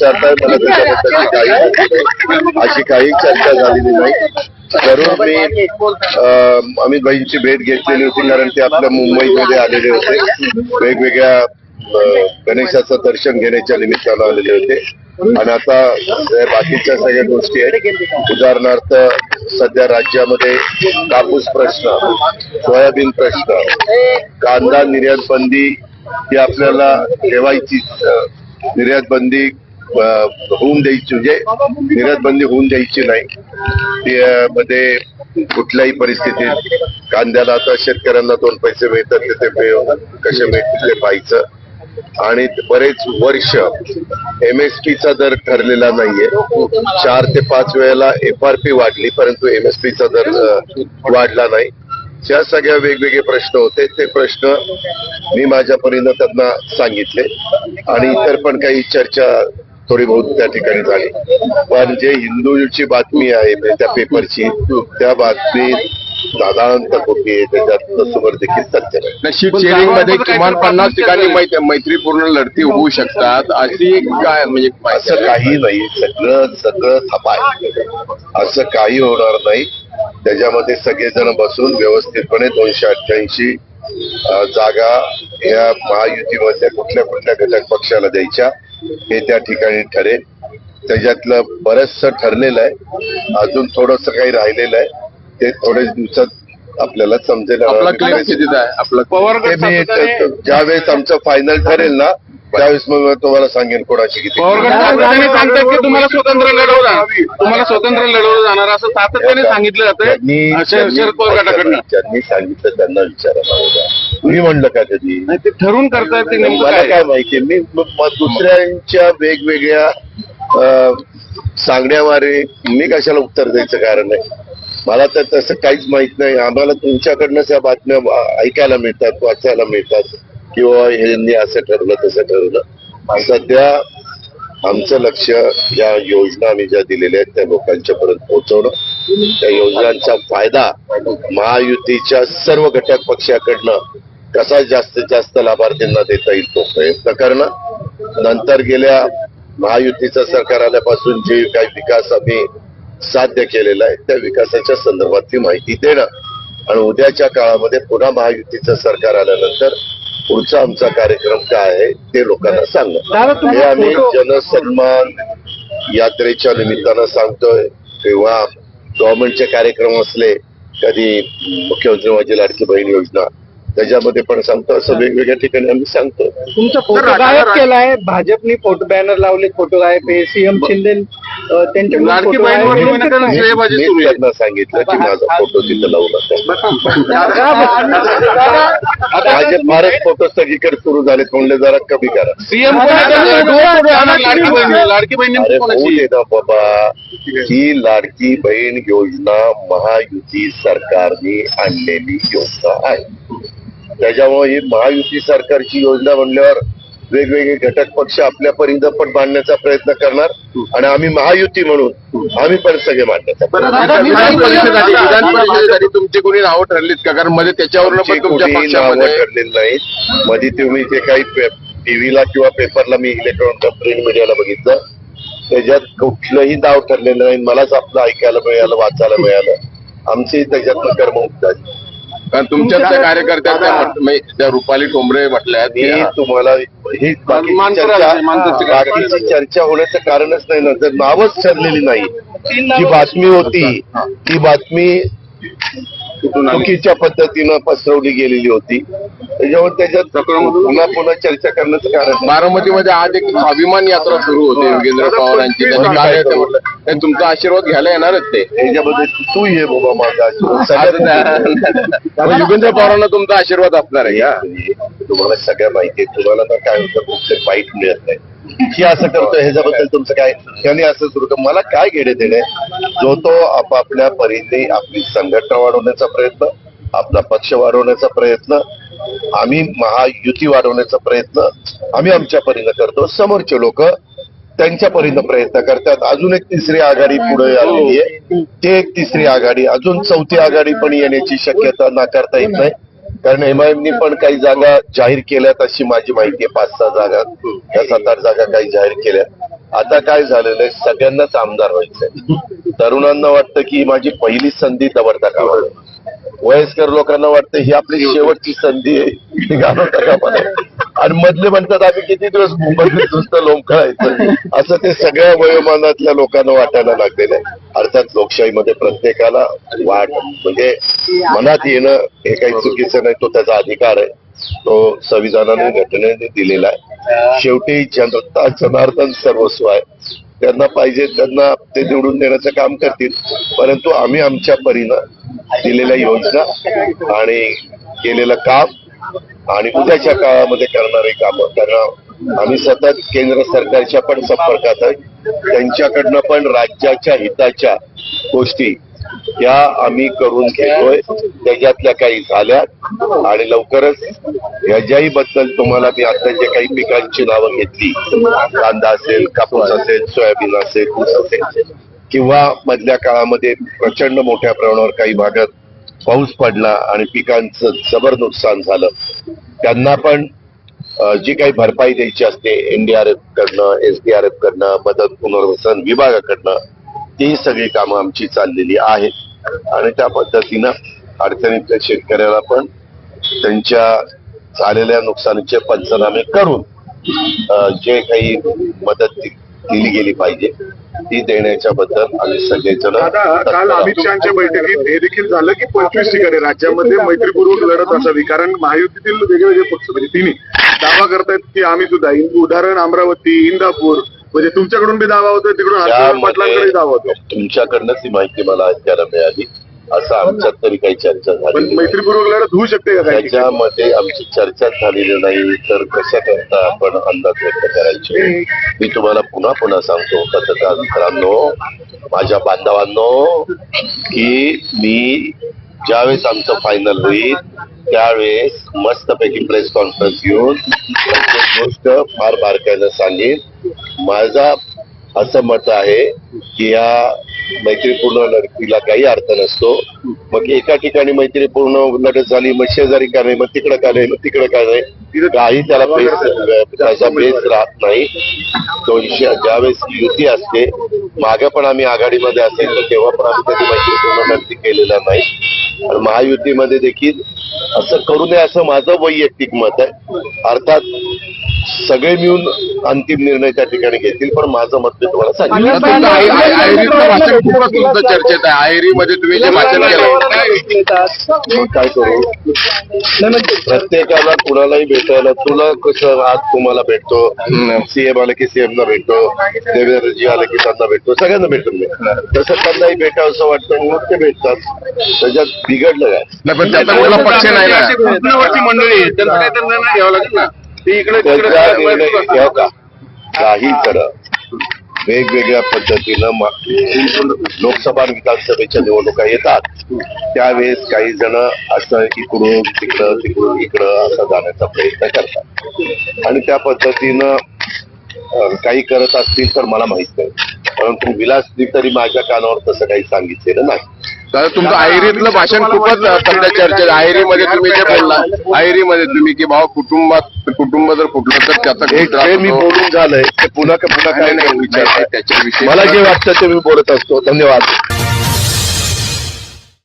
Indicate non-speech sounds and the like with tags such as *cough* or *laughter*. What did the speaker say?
विचारताय मला *laughs* त्याच्याबद्दल काही अशी काही चर्चा झालेली नाही. जरूर मी अमित भाईंची भेट घेतलेली होती कारण ते आपल्या मुंबईमध्ये आलेले होते. वेगवेगळ्या गणेशाचं दर्शन घेण्याच्या निमित्तानं आलेले होते. आणि आता बाकीच्या सगळ्या गोष्टी आहेत. उदाहरणार्थ सध्या राज्यामध्ये कापूस प्रश्न सोयाबीन प्रश्न कांदा निर्यात बंदी ही आपल्याला ठेवायची निर्यात बंदी होऊन द्यायची म्हणजे निर्यात बंदी होऊन द्यायची नाही. मध्ये कुठल्याही परिस्थितीत कांद्याला आता शेतकऱ्यांना दोन पैसे मिळतात ते कसे मिळतील ते पाहायचं. आणि बरेच वर्ष एम एस पीचा दर ठरलेला नाहीये. चार ते पाच वेळेला एफ आर पी वाढली परंतु एम एस पीचा दर वाढला नाही. या सगळ्या वेगवेगळे प्रश्न होते ते प्रश्न मी माझ्या परीनं त्यांना सांगितले. आणि इतर पण काही चर्चा थोडी बहुत त्या ठिकाणी झाली. पण जे हिंदूची बातमी आहे म्हणजे त्या पेपरची त्या बातमीत साधारणतः खोटी आहे त्याच्यात तसोबर देखील सत्य नाही. शेअरिंगमध्ये किमान पन्नास ठिकाणी मै- मैत्रीपूर्ण लढती होऊ शकतात अशी काय म्हणजे असं काही नाही सगळं सगळं थपाय असं काही होणार नाही. त्याच्यामध्ये सगळेजण बसून व्यवस्थितपणे दोनशे अठ्ठ्याऐंशी जागा या महायुतीमध्ये कुठल्या कुठल्या घटक पक्षाला द्यायच्या. हे त्या ठिकाणी ठरेल. त्याच्यातलं बरचसं ठरलेलं आहे. अजून थोडस काही राहिलेलं आहे. ते थोड्याच दिवसात आपल्याला समजेल. आपला क्लिअर स्थितीत आहे. आपलं ते मी ज्यावेळेस आमचं फायनल ठरेल ना त्यावेळेस मग मी तुम्हाला सांगेन कोणाची किती पवारगड सातत्याने सांगतात की तुम्हाला स्वतंत्र लढवलं जाणार तुम्हाला स्वतंत्र लढवलं जाणार. असं सातत्याने सांगितलं जातं शरद शरद पवार गटाकडनं. ज्यांनी सांगितलं त्यांना विचारायला हवं. मी म्हणलं का कधी नाही ते ठरवून करतायत ते नेमकं मला काय? काय माहिती मी दुसऱ्यांच्या वेगवेगळ्या अं, सांगण्यावारे मी कशाला उत्तर द्यायचं कारण नाही. मला तर तसं काहीच माहीत नाही. आम्हाला तुमच्याकडनंच या बातम्या वा- ऐकायला मिळतात वाचायला मिळतात. किंवा यांनी असं ठरवलं तसं ठरवलं. सध्या आमचं लक्ष या योजना आम्ही ज्या दिलेल्या आहेत त्या लोकांच्या पर्यंत पोहोचवणं त्या योजनांचा फायदा महायुतीच्या सर्व घटक पक्षाकडनं कसा जास्तीत जास्त लाभार्थींना देता येईल तो प्रयत्न करणं. नंतर गेल्या महायुतीचं सरकार आल्यापासून जे काही विकास आम्ही साध्य केलेला आहे त्या विकासाच्या संदर्भातली माहिती देणं आणि उद्याच्या काळामध्ये पुन्हा महायुतीचं सरकार आल्यानंतर पुढचा आमचा कार्यक्रम काय आहे ते लोकांना सांगणं. हे आम्ही जनसन्मान यात्रेच्या निमित्तानं सांगतोय किंवा गव्हर्नमेंटचे कार्यक्रम असले कधी मुख्यमंत्री माझी लाडकी बहीण योजना त्याच्यामध्ये पण सांगतो असं वेगवेगळ्या ठिकाणी आम्ही सांगतो. तुमचा फोटो गायब केलाय भाजपने फोटो बॅनर लावले फोटो गायब आहे सीएम शिंदे लाडकी बहीण त्यांना सांगितलं की माझा फोटो तिथं लावू नका आता- माझे फारच फोटो सगळीकडे सुरू झाले म्हणले जरा कमी करा. सीएम लाडकी बहीण बाबा. ही लाडकी बहीण योजना महायुती सरकारने आणलेली योजना आहे. त्याच्यामुळे ही महायुती सरकारची योजना म्हणल्यावर वेगवेगळे घटक पक्ष आपल्या परीनं पण मांडण्याचा प्रयत्न करणार आणि आम्ही महायुती म्हणून आम्ही पण सगळे मांडण्याचा तुमची कोणी नावं ठरलीत का? कारण मध्ये त्याच्यावरनं आमची पण तुमच्या कोणी नावं पक्षामध्ये ठरलेली नाहीत. मध्ये तुम्ही ते काही टीव्हीला किंवा पेपरला मी इलेक्ट्रॉनिक प्रिंट मीडियाला बघितलं. त्याच्यात कुठलंही नाव ठरलेलं नाही. मलाच आपलं ऐकायला मिळालं वाचायला मिळालं. आमची त्याच्यातनं कर्ममुक्त आहे कारण तुमच्याच त्या कार्यकर्त्या म्हणजे रुपाली ठोंबरे म्हटल्या मी तुम्हाला ही बाकीची चर्चा बाकीची होण्याचं कारणच नाही ना. जर नावच ठरलेली नाही. जी बातमी होती. ती बातमी चुकीच्या पद्धतीनं पसरवली गेलेली होती. त्याच्यावर त्याच्यात पुन्हा पुन्हा चर्चा करण्याचं कारण. बारामतीमध्ये आज एक स्वाभिमान यात्रा सुरू होते योगेंद्र पवारांची. त्यांनी काय ते म्हटलं "नाही, तुमचा आशीर्वाद घ्यायला येणारच ते. त्याच्यामध्ये तू ये बाबा माझा. योगेंद्र पवारांना तुमचा आशीर्वाद असणार आहे का तुम्हाला सगळ्या माहिती आहे. तुम्हाला तर काय होतं कुठलं वाईट मिळत नाही. की असं करतो ह्याच्याबद्दल तुमचं काय? त्यांनी असं सुरू कर मला काय घेणे देणे? जो तो आपापल्या परीने आपली संघटना वाढवण्याचा प्रयत्न आपला पक्ष वाढवण्याचा प्रयत्न आम्ही महायुती वाढवण्याचा प्रयत्न आम्ही आमच्या परीनं करतो. समोरचे लोक त्यांच्या परीनं प्रयत्न करतात. अजून एक तिसरी आघाडी पुढे आलेली आहे. ते एक तिसरी आघाडी अजून चौथी आघाडी पण येण्याची शक्यता नाकारता येत नाही. कारण एमआयएमनी पण काही जागा जाहीर केल्यात अशी माझी माहिती आहे पाच सहा जागा या सात आठ जागा काही जाहीर केल्या आता काय झालेलं आहे सगळ्यांनाच आमदार व्हायचंय. तरुणांना वाटतं की माझी पहिली संधी दवडता कामाला वयस्कर लोकांना वाटतं ही आपली *laughs* शेवटची संधी आहे. *laughs* आणि मधले म्हणतात आम्ही किती दिवस मुंबईत नुसतं लोंबकळायचं असं ते सगळ्या वयोमानातल्या लोकांना वाटायला लागलेलं आहे. अर्थात लोकशाहीमध्ये प्रत्येकाला वाट म्हणजे मनात येणं हे काही चुकीचं नाही. तो त्याचा अधिकार आहे. तो संविधानाने घटनेने दिलेला आहे. शेवटी जनता जनार्दन सर्वस्व आहे. त्यांना पाहिजे त्यांना ते निवडून देण्याचं काम करतील. परंतु आम्ही आमच्या परीनं दिलेल्या योजना आणि केलेलं काम आणि उद्याच्या काळामध्ये करणारे काम. कारण आम्ही सतत केंद्र सरकारच्या पण संपर्कात आहे. त्यांच्याकडनं पण राज्याच्या हिताच्या गोष्टी या आम्ही करून घेतोय. त्याच्यातल्या काही झाल्या आणि लवकरच ह्याच्याही बद्दल तुम्हाला मी आता जे काही पिकांची नावं घेतली कांदा असेल कापूस असेल सोयाबीन असेल ऊस असेल किंवा मधल्या काळामध्ये प्रचंड मोठ्या प्रमाणावर काही भागात पाऊस पडला आणि पिकांचं जबर नुकसान झालं त्यांना पण जी काही भरपाई द्यायची असते एनडीआरएफ कडनं एसडीआरएफ कडनं मदत पुनर्वसन विभागाकडनं ती सगळी कामं आमची चाललेली आहेत. आणि त्या पद्धतीनं अडचणीतल्या शेतकऱ्याला पण त्यांच्या झालेल्या नुकसानीचे पंचनामे करून जे काही मदत दिली गेली पाहिजे. ती देण्याच्या बद्दल आम्ही सगळेजण काल अमित. शहाच्या बैठकीत हे देखील झालं की पंचवीस ठिकाणी राज्यामध्ये मैत्रीपूर्वक लढत असावी. कारण महायुतीतील वेगवेगळे पक्ष म्हणजे तिन्ही दावा करतायत की आम्ही सुद्धा उदाहरण अमरावती इंदापूर म्हणजे तुमच्याकडून बी दावा होतोय तिकडून पाटलांकडे दावा होतोय त्यामध्ये तुमच्याकडनंच ही माहिती मला ऐकायला मिळाली. असं आमच्यात तरी काही चर्चा झाली मैत्रीपूर्वक लढत होऊ शकते का? त्याच्यामध्ये आमची चर्चा झालेली नाही. तर कशा करता आपण अंदाज व्यक्त करायचे? मी तुम्हाला पुन्हा पुन्हा सांगतो पत्रकार मित्रांनो माझ्या बांधवांनो की मी ज्यावेळेस आमचं फायनल होईल त्यावेळेस मस्तपैकी प्रेस कॉन्फरन्स घेऊन प्रत्येक गोष्ट फार बारकाईनं सांगेन. माझा असं मत आहे की या मैत्रीपूर्ण लढतीला काही अर्थ नसतो. मग एका ठिकाणी मैत्रीपूर्ण लढत झाली मग शेजारी का नाही मग तिकडं का नाही मग तिकडं का नाही काही त्याला त्याचा बेस राहत नाही. दोनशे ज्यावेळेस युती असते मागे पण आम्ही आघाडीमध्ये असेल तर तेव्हा पण आम्ही कधी मैत्रीपूर्ण लढती केलेला नाही. महायुतीमध्ये देखील असं करू नये असं माझं वैयक्तिक मत आहे. अर्थात सगळे मिळून अंतिम निर्णय त्या ठिकाणी घेतील पण माझं मत मी तुम्हाला सांगितलं चर्चेत आहे. आयरीमध्ये तुम्ही जे केलं. काय करू? प्रत्येकाला कुणालाही भेटायला तुला कसं आज तुम्हाला भेटतो? सीएम आलं की सीएम ला भेटतो. देवेंद्रजी आले की त्यांना भेटतो. सगळ्यांना भेटून मी तसं त्यांनाही भेटावं असं वाटतं. मग ते भेटतात. त्याच्यात बिघडलं काय नाही पण त्याचा कुठला पक्ष नाही ना. मंडळी आहे. त्यांचं काही त्यांना निर्णय घ्यावा लागेल ना. ते इकडे त्याचा निर्णय तिकडे घ्याव का काही करा वेगवेगळ्या पद्धतीनं मा- लोकसभा आणि विधानसभेच्या निवडणुका येतात. त्यावेळेस काही जण असं इकडून तिकडं तिकडून इकडं असं जाण्याचा प्रयत्न करतात. आणि त्या पद्धतीनं अं, काही करत असतील तर मला माहीत नाही. परंतु विलासनी तरी माझ्या कानावर तसं काही सांगितलेलं नाही. दादा तुमचं आयरीतलं भाषण खूपच सध्या चर्चेत. आयरीमध्ये तुम्ही जे बोलला आयरीमध्ये तुम्ही की भाऊ कुटुंबात कुटुंब जर फुटलं तर त्याचा हे मी. बोलून झालंय ते पुन्हा पुन्हा काय नाही, विचार त्याच्याविषयी मला जे वाटतं ते मी बोलत असतो. धन्यवाद.